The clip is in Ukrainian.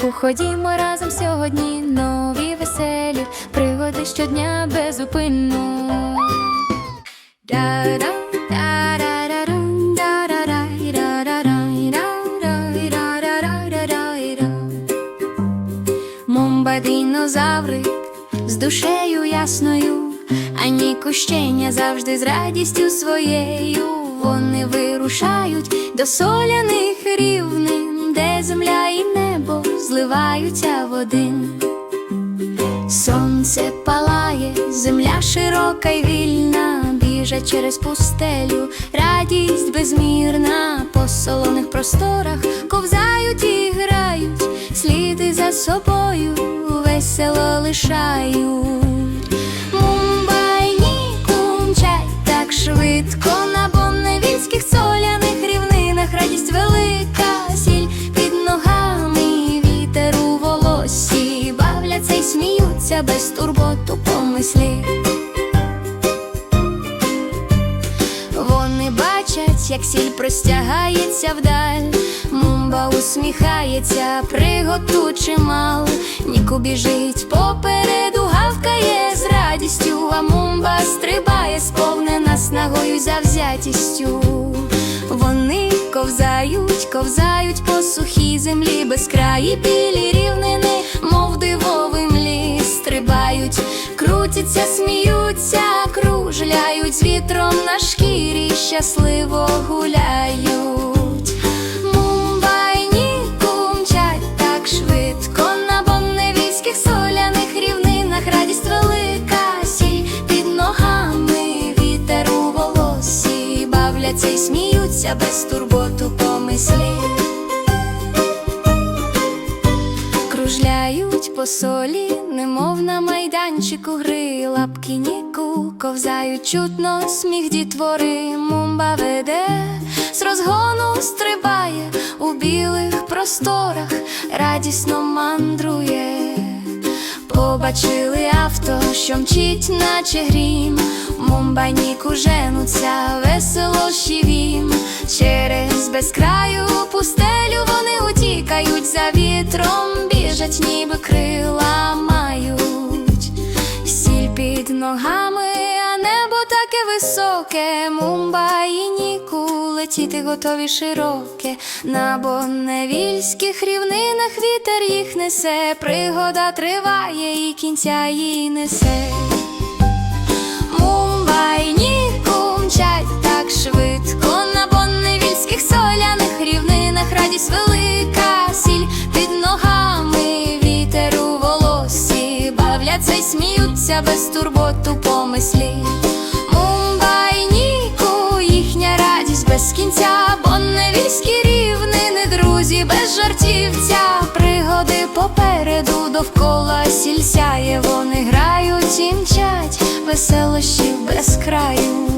Мумбайніку, ходімо разом сьогодні. Нові веселі пригоди щодня безупинно. Да-да, да-да-да-дум, да-да-дай, да-да-дай, да-дай, да-да-дай, да-да-дай, да. Мумба динозаври з душею ясною, а Ніку щеня завжди з радістю своєю. Вони вирушають до соляних рівнин, де земля і небо зливаються в один. Сонце палає, земля широка й вільна, біжать через пустелю, радість безмірна, по солоних просторах ковзають і грають, сліди за собою весело лишають. Без турботу помислі. Вони бачать, як сіль простягається вдаль, мумба усміхається, приготу чимал, Ніку біжить попереду, гавкає з радістю, а мумба стрибає, сповнена снагою завзятістю. Вони ковзають, ковзають по сухій землі, безкраї білі рівнини, вітром на шкірі, щасливо гуляють. Мумбайні кумчать так швидко на бонневільських соляних рівнинах, радість велика, сіль під ногами, вітер у волосі, бавляться й сміються без турботу помислі. Кружляють по солі, немов на майданчику гри, лапки ніку ковзають чутно, сміх дітвори, мумба веде, з розгону стрибає у білих просторах, радісно мандрує. Побачили авто, що мчить, наче грім, мумбайніку женуться, весело щивім. Через безкраю пустелю вони утікають за вітром, біжать, ніби крила високе, мумба і ніку летіти готові широке. На бонневільських рівнинах вітер їх несе, пригода триває і кінця їй несе. Мумбайні кумчать так швидко на бонневільських соляних рівнинах радість велика, сіль під ногами, вітер у волосі, бавляться й сміються без турботу помислі. Друзі, без жартівця, пригоди попереду довкола сіль сяє, вони грають і мчать, веселощів без краю.